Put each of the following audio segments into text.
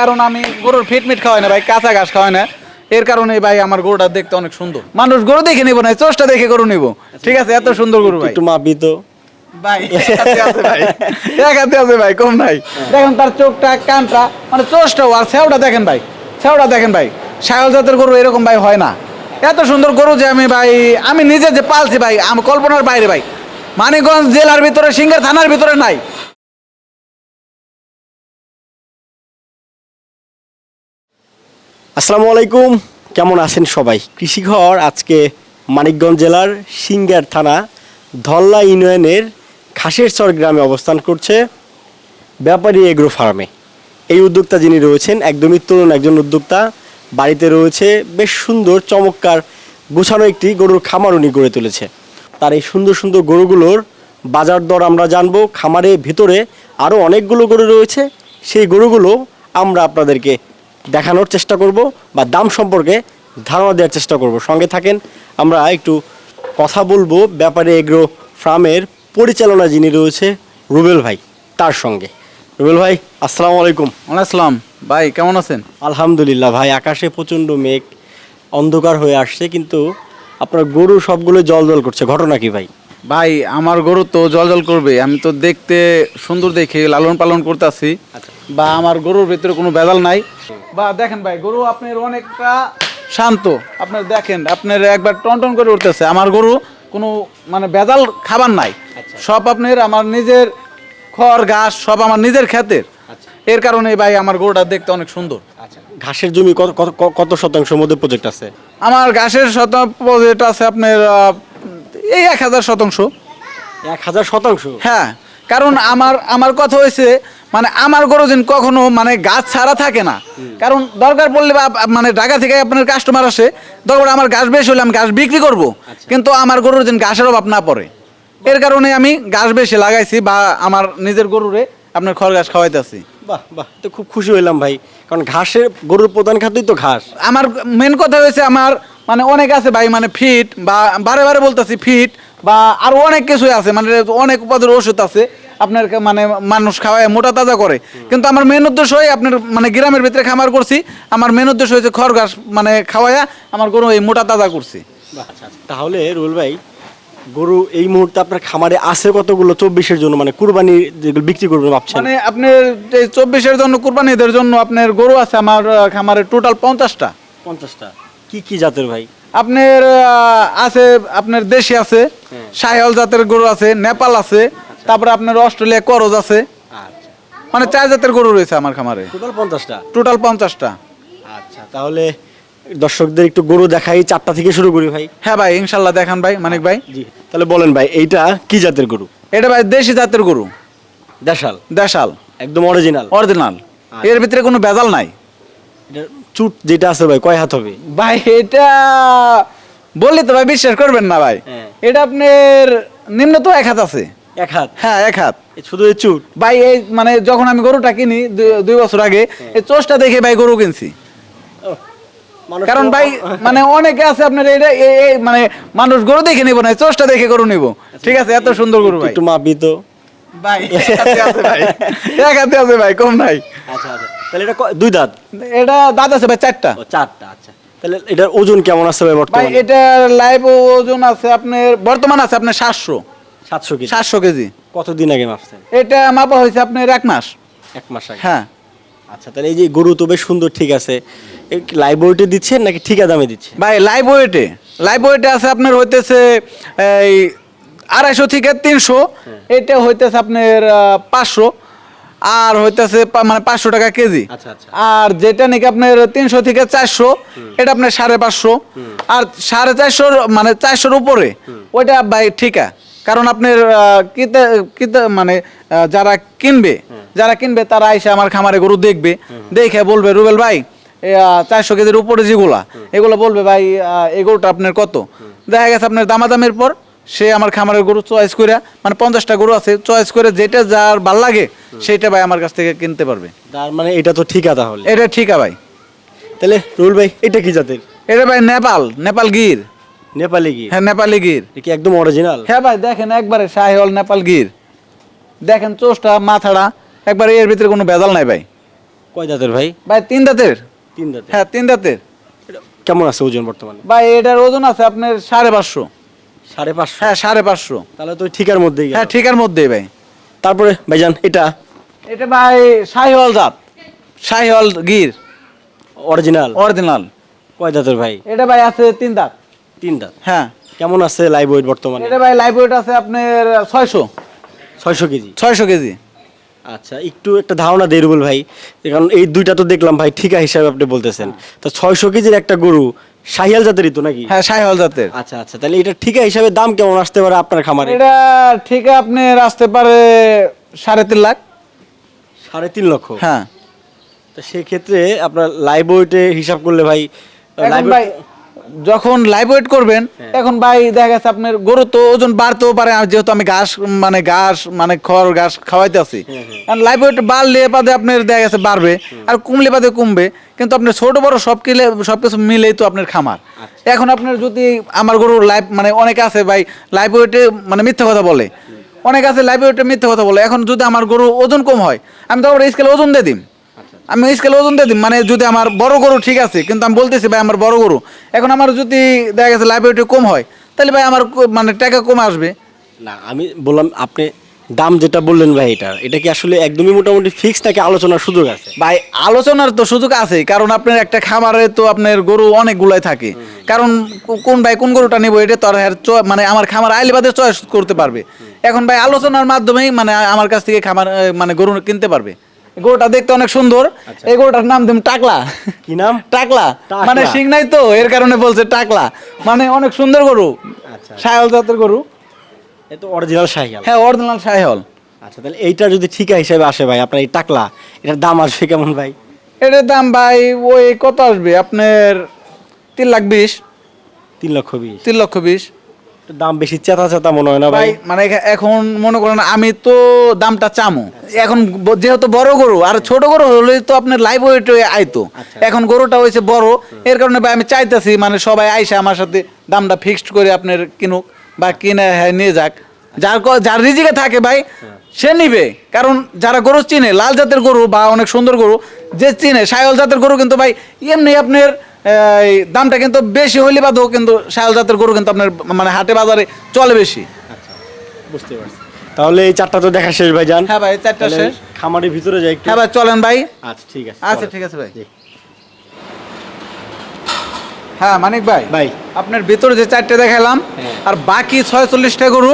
কারণ আমি গরুর ফিট মিট খাওয়াই না ভাই কাঁচা ঘাস খাওয়াই না। এর কারণে ভাই আমার গরুটা দেখতে অনেক সুন্দর। মানুষ গরু দেখে নিব না চোষটা দেখে গরু নিব। ঠিক আছে এত সুন্দর গরু ভাই। একটু মাপি তো। ভাই এক হাতে আছে ভাই কম নাই। দেখেন তার চোখটা কানটা মানে চোষটাও আর সেওটা দেখেন ভাই। সেওটা দেখেন ভাই। সায়ল জাতের গরু এরকম ভাই হয় না। এত সুন্দর গরু যে আমি ভাই আমি নিজে যে পালছি ভাই আমার কল্পনার বাইরে ভাই। মানিকগঞ্জ জেলার ভিতরে সিঙ্গার থানার ভিতরে নাই। আসসালামু আলাইকুম কেমন আছেন সবাই? কৃষিঘর আজকে মানিকগঞ্জ জেলার সিঙ্গার থানা, ধল্লা ইউনিয়নের খাসেরচর গ্রামে অবস্থান করছে ব্যাপারী এগ্রো ফার্মে এই উদ্যোক্তা যিনি রয়েছেন, একদমই তরুণ একজন উদ্যোক্তা, বাড়িতে রয়েছে বেশ সুন্দর, চমৎকার, গুছানো একটি গরুর খামার উনি গড়ে তুলেছে। তার এই সুন্দর সুন্দর গরুগুলোর বাজার দর আমরা জানব, খামারের ভিতরে আরও অনেকগুলো গরু রয়েছে, সেই গরুগুলো আমরা আপনাদেরকে দেখানোর চেষ্টা করব বা দাম সম্পর্কে ধারণা দেওয়ার চেষ্টা করব। সঙ্গে থাকেন আমরা একটু কথা বলব ব্যাপারে এগ্রো ফার্মের পরিচালনা যিনি রয়েছে রুবেল ভাই তার সঙ্গে। রুবেল ভাই আসসালামু আলাইকুম। আসসালাম। ভাই কেমন আছেন? আলহামদুলিল্লাহ ভাই আকাশে প্রচণ্ড মেঘ অন্ধকার হয়ে আসছে কিন্তু আপনার গরু সবগুলো জল জল করছে। ঘটনা কি ভাই? ভাই আমার গরু তো জল জল করবে। আমি তো দেখতে সুন্দর দেখে লালন পালন করতেছি। বা আমার গরুর ভিতরে কোনো বেদাল নাই। বা দেখেন ভাই গরু আপনার অনেকটা শান্ত। আপনার দেখেন আপনার একবার টন টন করে উঠতেছে। আমার গরু কোনো মানে বেদাল খাবার নাই। সব আপনার আমার নিজের খড় ঘাস সব আমার নিজের ক্ষেতের। এর কারণে ভাই আমার গরুটা দেখতে অনেক সুন্দর। ঘাসের জমি কত কত- শতাংশের মধ্যে প্রজেক্ট আছে? আমার ঘাসের শতাংশ প্রজেক্ট আছে আপনার এই এক হাজার শতাংশ। এক হাজার শতাংশ? হ্যাঁ কারণ আমার আমার কথা হয়েছে মানে আমার গরু যেন কখনো মানে গাছ ছাড়া থাকে না। কারণ দরকার পড়লে মানে ঢাকা থেকে আপনার কাস্টমার আসে দরকার আমার গাছ বেশি হলে আমি ঘাস বিক্রি করব। কিন্তু আমার গরুর যেন ঘাসের অভাব না পড়ে। এর কারণে আমি গাছ বেশি লাগাইছি বা আমার নিজের গরুরে আপনার খড় ঘাস খাওয়াইতেছি। বাহ বাহ তো খুব খুশি হইলাম ভাই। কারণ ঘাসের গরুর প্রধান খাদ্যই তো ঘাস। আমার মেন কথা হয়েছে আমার মানে অনেক আছে ভাই মানে ফিট বা বারে বারে বলতেছি ফিট বা আরও অনেক কিছুই আছে মানে অনেক উপাদের ওষুধ আছে আপনার মানে মানুষ খাওয়ায় মোটা তাজা করে। কিন্তু আমার মেন উদ্দেশ্য হয় আপনার মানে গ্রামের ভিতরে খামার করছি আমার মেন উদ্দেশ্য হয়েছে খড় ঘাস মানে খাওয়ায়া আমার গরু এই মোটা তাজা করছি। তাহলে রুল ভাই গরু এই মুহূর্তে আপনার খামারে আছে কতগুলো চব্বিশের জন্য? মানে কুরবানি যেগুলো বিক্রি করবেন ভাবছেন। মানে আপনার এই চব্বিশের জন্য কুরবানিদের জন্য আপনার গরু আছে আমার খামারে টোটাল পঞ্চাশটা। পঞ্চাশটা। কি কি জাতের ভাই? আপনার আছে আপনার দেশি আছে সাহেল জাতের গরু আছে নেপাল আছে তারপরে আপনার অস্ট্রেলিয়া করজ আছে। আচ্ছা। মানে চার জাতের গরু রয়েছে আমার খামারে। টোটাল পঞ্চাশটা? টোটাল পঞ্চাশটা। আচ্ছা তাহলে দর্শকদের একটু গরু দেখাই চারটা থেকে শুরু করি ভাই। হ্যাঁ ভাই ইনশাল্লাহ দেখান ভাই মানিক ভাই। জি তাহলে বলেন ভাই এইটা কি জাতের গরু? এটা ভাই দেশি জাতের গরু। দেশাল? দেশাল। একদম অরিজিনাল অরিজিনাল এর ভিতরে কোনো ভেজাল নাই। চুট যেটা আছে ভাই কয় হাত হবে? ভাই এটা বললে তো ভাই বিশ্বাস করবেন না ভাই। হ্যাঁ। এটা আপনার নিম্ন তো এক হাত আছে। এক হাত? হ্যাঁ এক হাত। শুধু এই চুট? ভাই এই মানে যখন আমি গরুটা কিনি দুই- বছর আগে এই চোষটা দেখে ভাই গরু কিনছি। কারণ ভাই মানে অনেকে আছে আপনার এটা এই- মানে মানুষ গরু দেখে নিব না চোষটা দেখে গরু নিব। ঠিক আছে এত সুন্দর গরু ভাই। একটু মাপি তো। এক হাতে আছে ভাই। এক হাতে আছে ভাই কম নাই। আচ্ছা আচ্ছা। তাহলে এটা দুই দাঁত? এটা দাঁত আছে ভাই চারটা। চারটা আচ্ছা। তাহলে এটার ওজন কেমন আছে ভাই ভাই বর্তমানে এটা লাইভ ওজন আছে আপনার বর্তমান আছে আপনার সাতশো। সাতশো কেজি? সাতশো কেজি। কতদিন আগে মাপছেন? এটা মাপা হয়েছে আপনার এক মাস। এক মাস আগে? হ্যাঁ। আচ্ছা তাহলে এই যে গরু তো বেশ সুন্দর ঠিক আছে। লাইব্রেরিতে দিচ্ছেন নাকি ঠিকা দামে দিচ্ছে? ভাই লাইভ ওয়েটে লাইভ ওয়েটে আছে আপনার হইতেছে এই আড়াইশো থেকে তিনশো। এটা হইতেছে আপনার পাঁচশো। আর হইতেছে মানে পাঁচশো টাকা কেজি। আচ্ছা, আচ্ছা। আর যেটা নাকি আপনার তিনশো থেকে চারশো এটা আপনার সাড়ে পাঁচশো। আর সাড়ে চারশোর মানে চারশোর উপরে ওইটা ভাই ঠিকা। কারণ আপনার মানে যারা কিনবে যারা কিনবে তারা এসে আমার খামারে গরু দেখবে দেখে বলবে রুবেল ভাই চারশো কেজির উপরে যেগুলা এগুলো বলবে ভাই গরুটা আপনার কত? দেখা গেছে আপনার দামাদামের পর সে আমার খামারের গরু চয়েস করে মানে পঞ্চাশটা গরু আছে চয়েস করে যেটা যার ভালো লাগে সেটা ভাই আমার কাছ থেকে কিনতে পারবে। তার মানে এটা তো ঠিকা তাহলে? এটা ঠিক ভাই। তাহলে রুল ভাই এটা কি জাতের? এটা ভাই নেপাল নেপাল গির। নেপালি কি হ্যাঁ নেপালি গির। কি একদম অরিজিনাল হ্যাঁ ভাই দেখেন একবারে শাহিওয়াল নেপাল গির। দেখেন চোষটা মাথাটা একবারে এর ভিতরে কোনো ভেজাল নাই ভাই। কয় দাঁতের ভাই? ভাই তিন দাঁতের। তিন দাঁতের। হ্যাঁ তিন দাঁতের। কেমন আছে ওজন বর্তমানে? ভাই এটার ওজন আছে আপনার সাড়ে পাঁচশো। সাড়ে পাঁচশো। হ্যাঁ সাড়ে পাঁচশো। তাহলে তো ঠিকার মধ্যেই গেল। হ্যাঁ ঠিকার মধ্যেই ভাই। তারপরে ভাইজান এটা? এটা ভাই শাহিওয়াল জাত। শাহিওয়াল গির। অরিজিনাল। অরিজিনাল। কয় দাঁতের ভাই? এটা ভাই আছে তিন দাঁত। তিন দাঁত। হ্যাঁ। কেমন আছে লাইভ ওয়েট বর্তমানে? এটা ভাই লাইভ ওয়েট আছে আপনার ছয়শো। ছয়শো কেজি? ছয়শো কেজি। আচ্ছা একটু একটা ধারণা দিয়ে রুবেল ভাই। কারণ এই দুইটা তো দেখলাম ভাই ঠিকা হিসাবে আপনি বলতেছেন। তো ছয়শো কেজির একটা গরু শাহিয়াল জাতেরই তো নাকি? হ্যাঁ শাহিয়াল জাতের। আচ্ছা আচ্ছা তাহলে এটা ঠিকা হিসাবে দাম কেমন আসতে পারে আপনার খামারে? এটা ঠিক আপনার আসতে পারে সাড়ে তিন লাখ। সাড়ে তিন লক্ষ? হ্যাঁ। তো সেক্ষেত্রে আপনার লাইভ ওয়েটে হিসাব করলে ভাই weight- যখন লাইভ ওয়েট করবেন হ্যাঁ। এখন ভাই দেখা গেছে আপনার গরু তো ওজন বাড়তেও পারে আর যেহেতু আমি ঘাস মানে ঘাস মানে খড় ঘাস খাওয়াইতে আছি। কারণ লাইভ ওয়েট বাড়লে বাদে আপনার দেখা গেছে বাড়বে আর কমলে বাদে কমবে কিন্তু আপনার ছোট বড় সব কিলে সব কিছু মিলেই তো আপনার খামার। আচ্ছা। এখন আপনার যদি আমার গরুর লাইভ মানে অনেক আছে ভাই লাইভ ওয়েটে মানে মিথ্যে কথা বলে। অনেক আছে লাইভ ওয়েটে মিথ্যে কথা বলে। এখন যদি আমার গরু ওজন কম হয় আমি তো স্কেলে ওজন দিয়ে দিই আমি স্কেলে ওজন দিয়ে দিই মানে যদি আমার বড় গরু ঠিক আছে কিন্তু আমি বলতেছি ভাই আমার বড় গরু। এখন আমার যদি দেখা গেছে লাইব্রেরিটি কম হয় তাহলে ভাই আমার মানে টাকা কম আসবে। না আমি বললাম আপনি দাম যেটা বললেন ভাই এটা এটা কি আসলে একদমই মোটামুটি ফিক্স নাকি আলোচনার সুযোগ আছে? ভাই আলোচনার তো সুযোগ আছে কারণ আপনার একটা খামারে তো আপনার গরু অনেকগুলাই থাকে। কারণ কোন ভাই কোন গরুটা নেব এটা তো আর চয়- মানে আমার খামার আইলে বাদে চয়েস করতে পারবে। এখন ভাই আলোচনার মাধ্যমেই মানে আমার কাছ থেকে খামার মানে গরু কিনতে পারবে। গরুটা দেখতে অনেক সুন্দর। এই গরুটার নাম দিম টাকলা। কি নাম? টাকলা। মানে সিং নাই তো এর কারণে বলছে টাকলা। মানে অনেক সুন্দর গরু। আচ্ছা। সায়ল জাতের গরু। এ তো অরিজিনাল শাহিয়াল হ্যাঁ অরিজিনাল সায়ল আচ্ছা তাহলে এইটা যদি ঠিকা হিসাবে আসে ভাই আপনার এই টাকলা এটার দাম আসবে কেমন ভাই? এটার দাম ভাই ওই কত আসবে? আপনার তিন লাখ বিশ। তিন লক্ষ বিশ। তিন লক্ষ বিশ। দাম বেশি চেতা চেতা মনে হয় না ভাই? মানে এখন মনে করেন আমি তো দামটা চামো। এখন যেহেতু বড় গরু আর ছোট গরু হলে তো আপনার লাইভ ওয়েট আইতো। এখন গরুটা হয়েছে বড় এর কারণে ভাই আমি চাইতেছি মানে সবাই আইসা আমার সাথে দামটা ফিক্সড করে আপনার কিনুক বা কিনে হ্যাঁ নিয়ে যাক। যার যার রিজিকে থাকে ভাই সে নিবে। কারণ যারা গরু চিনে লাল জাতের গরু বা অনেক সুন্দর গরু যে চিনে সায়ল জাতের গরু কিন্তু ভাই এমনি আপনার দামটা কিন্তু বেশি হইলে বাদও কিন্তু সায়ল জাতের গরু কিন্তু আপনার মানে হাটে বাজারে চলে বেশি। বুঝতে পারছি। তাহলে এই চারটা তো দেখা শেষ ভাই যান হ্যাঁ ভাই চারটা শেষ। খামারের ভিতরে যাই একটু। হ্যাঁ ভাই চলেন ভাই। আচ্ছা ঠিক আছে আচ্ছা ঠিক আছে ভাই। হ্যাঁ মানিক ভাই। ভাই। আপনার ভিতরে যে চারটে দেখালাম হ্যাঁ। আর বাকি ছয়চল্লিশটা গরু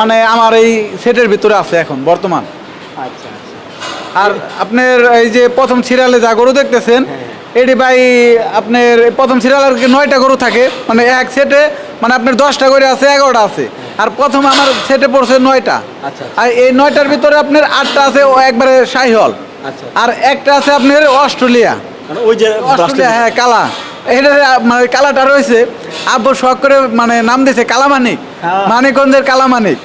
মানে আমার এই সেটের ভিতরে আছে এখন বর্তমান। আচ্ছা আচ্ছা। আর আপনার এই যে প্রথম সিরিয়ালে যা গরু দেখতেছেন হ্যাঁ। এটি ভাই আপনার প্রথম সিরিয়াল আর কি নয়টা গরু থাকে। মানে এক সেটে মানে আপনার দশটা করে আছে এগারোটা আছে। আর প্রথম আমার সেটে পড়ছে নয়টা। আচ্ছা। আর এই নয়টার ভিতরে আপনার আটটা আছে ও একবারে শাহিহল আচ্ছা আর একটা আছে আপনার অস্ট্রেলিয়া। মানে ওই যে অস্ট্রেলিয়া হ্যাঁ কালা। এটা মানে কালাটা রয়েছে আব্বু শখ করে মানে নাম দিয়েছে কালামানিক। হ্যাঁ। মানিকগঞ্জের কালামানিক।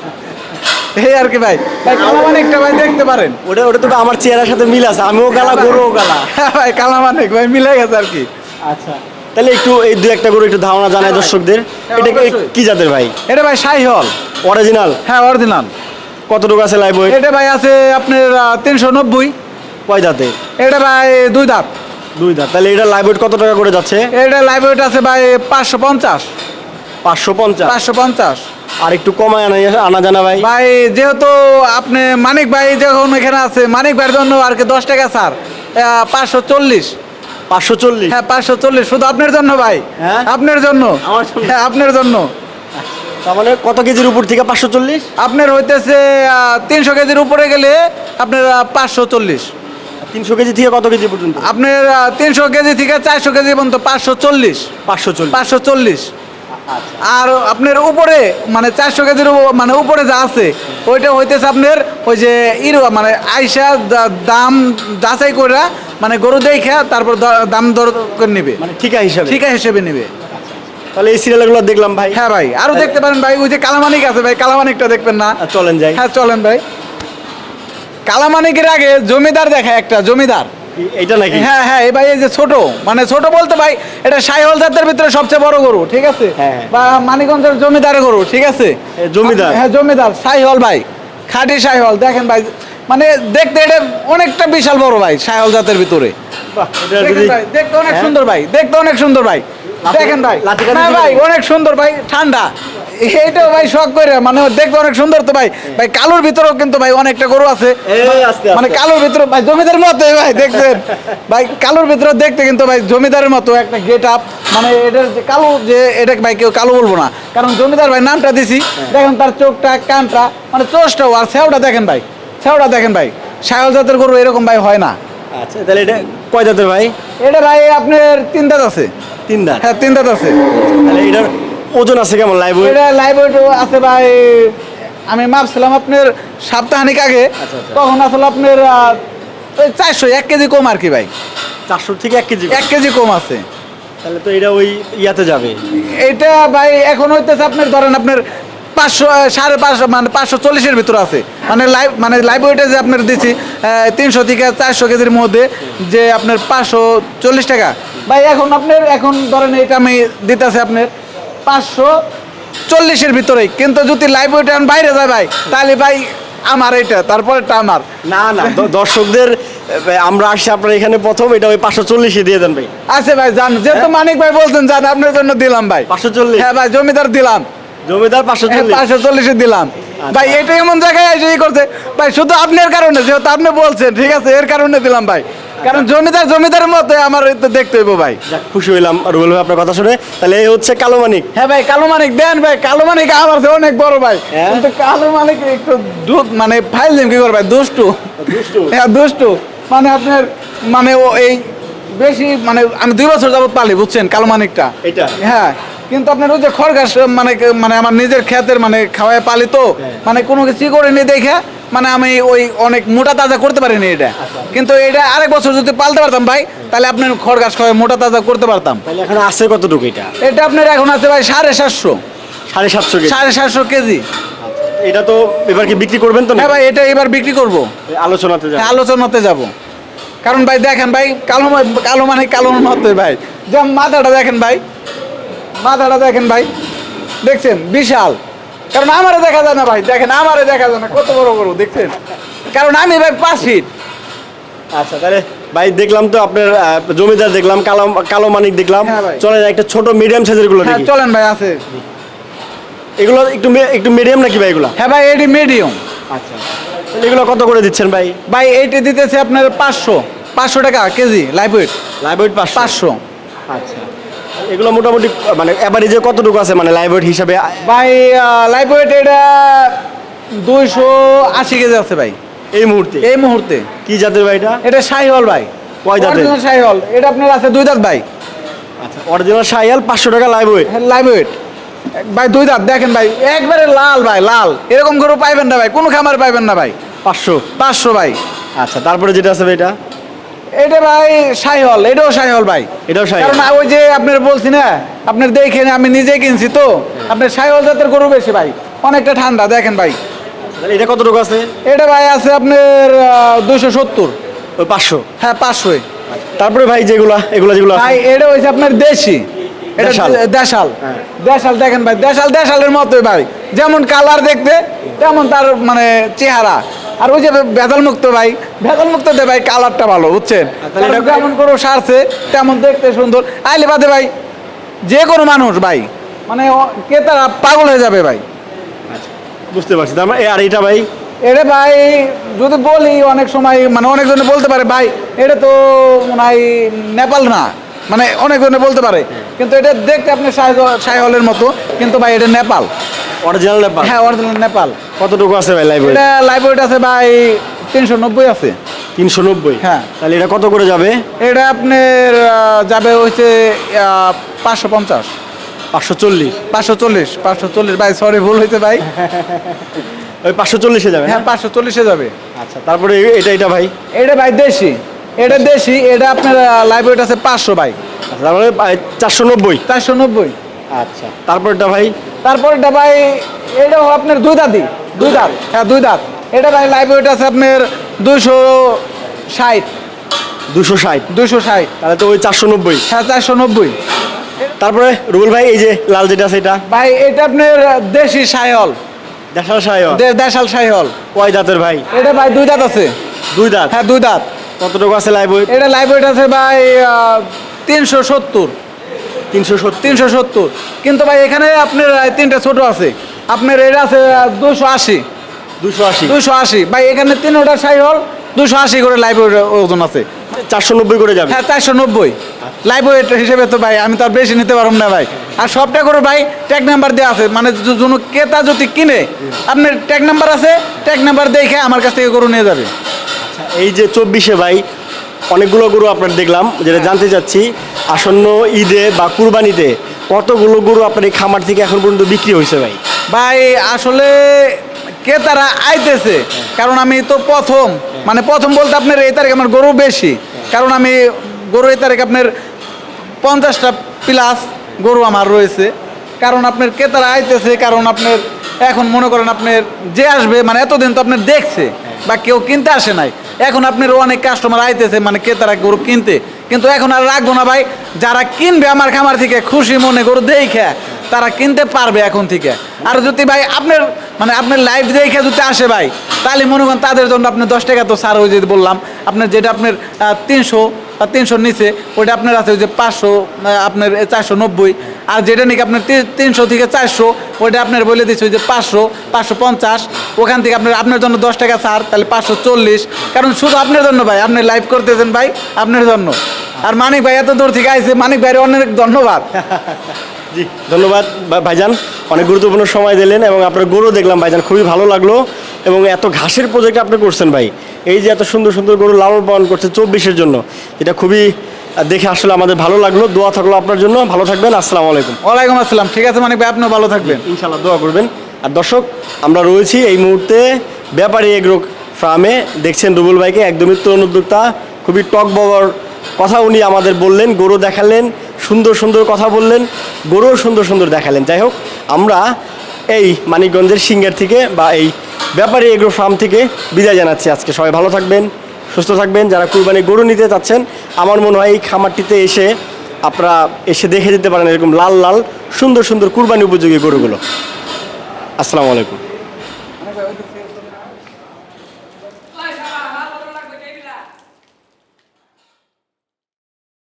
এই আর কি ভাই? ভাই কালামানিকটা ভাই দেখতে পারেন। ওটা ওটা তো আমার চেহারার সাথে মিল আছে আমিও গালা গরুও গালা। হ্যাঁ ভাই কালামানিক ভাই মিলে গেছে আর কি। আচ্ছা তাহলে একটু এই দু একটা গরু একটু ধারণা জানাই দর্শকদের। হ্যাঁ, এটা কি- জাতের ভাই? এটা ভাই শাহিহল অরিজিনাল হ্যাঁ অরিজিনাল কতটুকু আছে লাইভ এটা ভাই আছে আপনার তিনশো নব্বই। কয় দাঁতে? এটা ভাই দুই দাঁত। দুই দাঁত। তাহলে এটা লাইভ কত টাকা করে যাচ্ছে? এটা লাইভ আছে ভাই পাঁচশো পঞ্চাশ। পাঁচশো পঞ্চাশ। পাঁচশো পঞ্চাশ। আর একটু কমায় আনা আনা জানা ভাই। ভাই যেহেতু আপনি মানিক ভাই যখন এখানে আছে মানিক ভাইয়ের জন্য আর কি দশ টাকা স্যার পাঁচশো চল্লিশ। পাঁচশো চল্লিশ? হ্যাঁ পাঁচশো চল্লিশ। শুধু আপনার জন্য ভাই। হ্যাঁ? আপনার জন্য। আমার হ্যাঁ আপনার জন্য। তার মানে কত কেজির উপর থেকে পাঁচশো চল্লিশ? আপনার হইতেছে তিনশো কেজির উপরে গেলে আপনার পাঁচশো চল্লিশ। তিনশো কেজি থেকে কত কেজি পর্যন্ত? আপনার তিনশো কেজি থেকে চারশো কেজি পর্যন্ত পাঁচশো চল্লিশ। পাঁচশো চল্লিশ। পাঁচশো চল্লিশ। আর আপনার উপরে মানে চারশো কেজির মানে উপরে যা আছে ওইটা হইতেছে আপনার ওই যে ইরো মানে আইসা দাম যাচাই করে মানে গরু দেখা তারপর দাম দর করে নিবে। মানে ঠিকা হিসাবে? ঠিকা হিসেবে নিবে। তাহলে এই সিরিয়ালগুলো দেখলাম ভাই। হ্যাঁ ভাই আরও দেখতে পারেন ভাই ওই যে কালামানিক আছে ভাই কালামানিকটা দেখবেন না। চলেন যাই। হ্যাঁ চলেন ভাই। কালামানিকের আগে জমিদার দেখা একটা জমিদার। এইটা নাকি হ্যাঁ হ্যাঁ এই ভাই এই যে ছোট মানে ছোট বলতে ভাই এটা সাইহল জাতের ভিতরে সবচেয়ে বড় গরু ঠিক আছে হ্যাঁ। বা মানিকগঞ্জের জমিদারের গরু ঠিক আছে জমিদার? হ্যাঁ জমিদার সাইহল ভাই খাঁটি সাইহল দেখেন ভাই মানে দেখতে এটা অনেকটা বিশাল বড় ভাই সাইহল জাতের ভিতরে এটা দেখতে অনেক হ্যাঁ? সুন্দর ভাই দেখতে অনেক সুন্দর ভাই দেখেন ভাই। না ভাই অনেক সুন্দর ভাই ঠান্ডা। এইটাও ভাই শখ করে মানে ও দেখতে অনেক সুন্দর তো ভাই। ভাই কালোর ভিতরেও কিন্তু ভাই অনেকটা গরু আছে। মানে কালোর ভিতরে ভাই জমিদার মতো ভাই দেখছেন? ভাই কালোর ভিতরে দেখতে কিন্তু ভাই জমিদারের মতো একটা গেট আপ মানে এটার যে কালো যে এটা ভাই কেউ কালো বলব না। কারণ জমিদার ভাই নামটা দিছি। দেখেন তার চোখটা কানটা মানে চোষটাও। আর সেওটা দেখেন ভাই সেওটা দেখেন ভাই। সায়ল জাতের গরু এরকম ভাই হয় না। আচ্ছা তাহলে এটা কয় জাতের ভাই? এটা ভাই আপনার তিন দাঁত আছে। তিন দাঁত? হ্যাঁ তিন দাঁত আছে। তাহলে এটার ওজন আছে কেমন লাইভ ওয়েট এটা লাইভ আছে ভাই আমি মাপছিলাম আপনার সপ্তাহানিক আগে। আচ্ছা, আচ্ছা। তখন আসলে আপনার ওই চারশো এক কেজি কম আর কি ভাই। চারশো থেকে এক কেজি এক কেজি কম আছে। তাহলে তো এটা ওই ইয়াতে যাবে। এইটা ভাই এখন হইতেছে আপনার ধরেন আপনার পাঁচশো সাড়ে পাঁচশো মানে পাঁচশো চল্লিশের ভিতরে আছে। মানে লাইভ মানে লাইভ ওয়েটে যে আপনার দিচ্ছি তিনশো থেকে চারশো কেজির মধ্যে যে আপনার পাঁচশো চল্লিশ টাকা। ভাই এখন আপনার এখন ধরেন এটা আমি দিতেছি আপনার পাঁচশো চল্লিশের ভিতরেই। কিন্তু যদি লাইভ ওয়েটে আমি বাইরে যায় ভাই তাহলে ভাই আমার এটা তারপরেটা আমার। না না দর্শকদের আমরা আসছি আপনার এখানে প্রথম এটা ওই পাঁচশো চল্লিশে দিয়ে দেন ভাই। আছে ভাই জান যেহেতু মানিক ভাই বলছেন জান আপনার জন্য দিলাম ভাই। পাঁচশো চল্লিশ? হ্যাঁ ভাই জমিদার দিলাম। জমিদার পাঁচশো পাঁচশো চল্লিশে দিলাম। ভাই এটা এমন জায়গায় এসে করছে। ভাই শুধু আপনার কারণে যেহেতু আপনি বলছেন ঠিক আছে এর কারণে দিলাম ভাই। কারণ জমিদার জমিদারের মতো আমার দেখতে হইব ভাই। খুশি হইলাম। রুবেল ভাই আপনার কথা শুনে। তাহলে এই হচ্ছে কালো মানিক। হ্যাঁ ভাই কালো মানিক দেন ভাই কালো মানিক আমার অনেক বড় ভাই। হ্যাঁ? কিন্তু কালো মানিক একটু দুধ মানে ফাইল দিন কি করবে ভাই দুষ্টু। দুষ্টু? হ্যাঁ দুষ্টু। মানে আপনার মানে ও এই বেশি মানে আমি দুই বছর যাবত পালি বুঝছেন কালো মানিকটা। এটা? হ্যাঁ কিন্তু আপনার ওই যে খরগাস মানে মানে আমার নিজের ক্ষেতের মানে খাওয়ায় পালি তো হ্যাঁ। মানে কোনো কিছু করিনি দেখে মানে আমি ওই অনেক মোটা তাজা করতে পারিনি এটা। আচ্ছা। কিন্তু এটা আরেক বছর যদি পালতে পারতাম ভাই তাহলে আপনার খরগাস খাওয়ায় মোটা তাজা করতে পারতাম। তাহলে এখন আছে কতটুকু এটা? এটা আপনার এখন আছে ভাই সাড়ে সাতশো। সাড়ে সাতশো সাড়ে সাতশো কেজি। এটা তো এবার কি বিক্রি করবেন তো হ্যাঁ ভাই এটা এবার বিক্রি করব। আলোচনাতে হ্যাঁ, আলোচনাতে যাব। কারণ ভাই দেখেন ভাই কালো কালো মানে কালো মতে ভাই। যেমন মাথাটা দেখেন ভাই মাথাটা দেখেন ভাই। দেখছেন? বিশাল। কারণ আমারে দেখা যায় না ভাই। দেখেন আমারে দেখা যায় না। কত বড় বড় দেখছেন? কারণ আমি ভাই পাঁচ ফিট আচ্ছা তাহলে ভাই দেখলাম তো আপনার জমিদার দেখলাম কালো কালো মানিক দেখলাম। হ্যাঁ ভাই। চলে একটা ছোট মিডিয়াম সাইজেরগুলো হ্যাঁ দেখি। চলেন ভাই আছে। এগুলো একটু একটু মিডিয়াম নাকি ভাই এগুলো? হ্যাঁ ভাই এটি মিডিয়াম আচ্ছা। এগুলো কত করে দিচ্ছেন ভাই? ভাই এইটি দিতেছে আপনার পাঁচশো। পাঁচশো টাকা KG life weight live weight পাঁচশো। আচ্ছা। এগুলো মোটামুটি মানে অ্যাভারেজে কতটুকু আছে? মানে লাইভ ওয়েট হিসাবে ভাই ওয়েট এটা দুইশো আশি কেজি আছে ভাই। এই মুহূর্তে? এই মুহূর্তে। কি জাতের ভাই এটা? এটা শাহিওয়াল ভাই। কয়? Original শাহিওয়াল। এটা আপনার আছে দুই দাঁত ভাই। আচ্ছা অরিজিনাল সাইয়াল পাঁচশো টাকা লাইভ ওয়েট লাইভ ওয়েট ভাই দুই দাঁত দেখেন ভাই একবারে লাল ভাই লাল। এরকম গরু পাইবেন না ভাই কোনো খামার পাইবেন না ভাই। পাঁচশো। পাঁচশো ভাই। আচ্ছা তারপরে যেটা আছে ভাই এটা? এটা ভাই শাহিওয়াল এটাও শাহিওয়াল ভাই। এটাও সাইয়াল কারণ ওই যে আপনার বলছি না আপনার দেখেন আমি নিজে কিনছি তো। আপনার শাহিওয়াল জাতের গরু বেশি ভাই অনেকটা ঠান্ডা দেখেন ভাই। এটা কতটুকু আছে? এটা ভাই আছে আপনার দুশো সত্তর। ওই পাঁচশো? হ্যাঁ পাঁচশো। তারপরে ভাই যেগুলা এগুলো যেগুলো ভাই এটা হয়েছে আপনার দেশি। এটা দেশাল। দেশাল। হ্যাঁ। দেশাল দেখেন ভাই দেশাল দেশালের মতোই ভাই। যেমন কালার দেখতে তেমন তার মানে চেহারা। আর ওই যে ভেজাল মুক্ত ভাই ভেজাল মুক্ত দে ভাই কালারটা ভালো বুঝছেন? এটা- যেমন করে সারছে তেমন দেখতে সুন্দর। আইলে বাদে ভাই যে কোনো মানুষ ভাই মানে ক্রেতারা পাগল হয়ে যাবে ভাই। বুঝতে পারছি। তার মানে- আর এটা ভাই? এটা ভাই যদি বলি অনেক সময় মানে অনেকজনে বলতে পারে ভাই এটা তো মনে হয় নেপাল না। মানে অনেক অনেকজনে বলতে পারে। কিন্তু এটা দেখতে আপনি সাইহলের মতো কিন্তু ভাই এটা নেপাল। অরিজিনাল ব্যাপার হ্যাঁ অরিজিনাল নেপাল। কতটুকু আছে ভাই লাইভ এটা লাইভ ওয়েট আছে ভাই তিনশো নব্বই আছে। তিনশো নব্বই? হ্যাঁ। তাহলে এটা কত করে যাবে? এটা আপনার যাবে হচ্ছে পাঁচশো পঞ্চাশ। পাঁচশো চল্লিশ? পাঁচশো চল্লিশ পাঁচশো চল্লিশ। ভাই সরি ভুল হয়েছে ভাই। ওই পাঁচশো চল্লিশে যাবে হ্যাঁ পাঁচশো চল্লিশে যাবে। আচ্ছা তারপরে এটা এটা ভাই? এটা ভাই দেশি। এটা দেশি এটা আপনার লাইভ ওয়েট আছে পাঁচশো ভাই। তারপরে চারশো নব্বই। চারশো নব্বই। আচ্ছা তারপরটা ভাই? তারপর এটা ভাই এটাও আপনার দুই দাঁতই দুই দাঁত হ্যাঁ দুই দাঁত। এটা ভাই লাইভ ওয়েট আছে আপনার দুইশো ষাট। দুশো ষাট। দুশো ষাট। তাহলে তো ওই চারশো নব্বই। হ্যাঁ চারশো নব্বই। তারপরে রুবেল ভাই এই যে লাল যেটা আছে এটা? ভাই এটা আপনার দেশি সায়ল দেশাল দে- দেশাল সাইহল। কয় দাঁতের ভাই? এটা ভাই দুই দাঁত আছে। দুই দাঁত? হ্যাঁ দুই দাঁত। কতটুকু আছে লাইভ ওয়েট এটা লাইভ ওয়েট আছে ভাই তিনশো সত্তর। তিনশো সত্তর? তিনশো সত্তর। কিন্তু ভাই এখানে আপনার তিনটা ছোট আছে। আপনার এটা আছে দুশো আশি। দুশো আশি? দুশো আশি। ভাই এখানে তিনোটা সাইহল দুশো আশি করে লাইভ ওজন আছে। চারশো নব্বই করে যাবে? হ্যাঁ চারশো নব্বই। লাইভ ওয়েট হিসেবে তো ভাই আমি তো আর বেশি নিতে পারব না ভাই। আর সবটা করে ভাই ট্যাগ নাম্বার দেওয়া আছে। মানে যে কোনো ক্রেতা যদি কিনে আপনার ট্যাগ নাম্বার আছে ট্যাগ নাম্বার দেখে আমার কাছ থেকে গরু নিয়ে যাবে। এই যে চব্বিশে ভাই, অনেকগুলো গরু আপনার দেখলাম, যেটা জানতে চাচ্ছি, আসন্ন ঈদে বা কুরবানিতে কতগুলো গরু আপনার এই খামার থেকে এখন পর্যন্ত বিক্রি হয়েছে ভাই? ভাই, আসলে ক্রেতারা আইতেছে, কারণ আমি তো প্রথম মানে প্রথম বলতে আপনার এই তারিখ আমার গরু বেশি, কারণ আমি গরু এই তারিখ আপনার পঞ্চাশটা প্লাস গরু আমার রয়েছে, কারণ আপনার ক্রেতারা আইতেছে, কারণ আপনার এখন মনে করেন আপনার যে আসবে মানে এতদিন তো আপনার দেখছে বা কেউ কিনতে আসে নাই। এখন আপনার অনেক কাস্টমার আইতেছে মানে ক্রেতারা গরু কিনতে। কিন্তু এখন আর রাখব না ভাই, যারা কিনবে আমার খামার থেকে, খুশি মনে গরু দেখে, তারা কিনতে পারবে এখন থেকে। আর যদি ভাই আপনার মানে আপনার লাইফ দেখে যদি আসে ভাই, তাহলে মনে করেন তাদের জন্য আপনি দশ টাকা তো সার হয়ে যেতে বললাম, আপনার যেটা আপনার তিনশো তিনশোর নিচে, ওইটা আপনার আছে ওই যে পাঁচশো আপনার চারশো নব্বই। আর যেটা নাকি আপনার তিনশো থেকে চারশো, ওইটা আপনার বলে দিচ্ছে ওই যে পাঁচশো পাঁচশো পঞ্চাশ। ওখান থেকে আপনার আপনার জন্য দশ টাকা ছাড়, তাহলে পাঁচশো চল্লিশ। কারণ শুধু আপনার জন্য ভাই, আপনি লাইভ করতেছেন ভাই, আপনার জন্য। আর মানিক ভাই এত দূর থেকে আইছে, মানিক ভাইয়ের অনেক ধন্যবাদ। জি, ধন্যবাদ। ভাইজান, অনেক গুরুত্বপূর্ণ সময় দিলেন এবং আপনার গরু দেখলাম, ভাইজান, খুবই ভালো লাগল। এবং এত ঘাসের প্রজেক্ট আপনি করছেন ভাই। এই যে এত সুন্দর সুন্দর গরু লালন পালন করছে চব্বিশের জন্য এটা খুবই দেখে আসলে আমাদের ভালো লাগল। দোয়া থাকল আপনার জন্য। ভালো থাকবেন আসসালামু আলাইকুম। ওয়ালাইকুম আসসালাম। ঠিক আছে ভাই আপনিও ভালো থাকবেন। ইনশাল্লাহ দোয়া করবেন। আর দর্শক আমরা রয়েছি এই মুহূর্তে ব্যাপারী এগ্রো ফার্মে। দেখছেন রুবুল ভাইকে একদমই তরুণ উদ্যোক্তা। খুবই টক ববর কথা উনি আমাদের বললেন গরু দেখালেন সুন্দর সুন্দর কথা বললেন গরুও সুন্দর সুন্দর দেখালেন। যাই হোক আমরা এই মানিকগঞ্জের সিঙ্গার থেকে বা এই ব্যাপারী এগ্রো ফার্ম থেকে বিদায় জানাচ্ছি আজকে। সবাই ভালো থাকবেন, সুস্থ থাকবেন। যারা কুরবানি গরু নিতে চাচ্ছেন, আমার মনে হয় এই খামারটিতে এসে আপনারা এসে দেখে যেতে পারেন এরকম লাল লাল, সুন্দর সুন্দর কুরবানি উপযোগী গরুগুলো। আসসালামু আলাইকুম।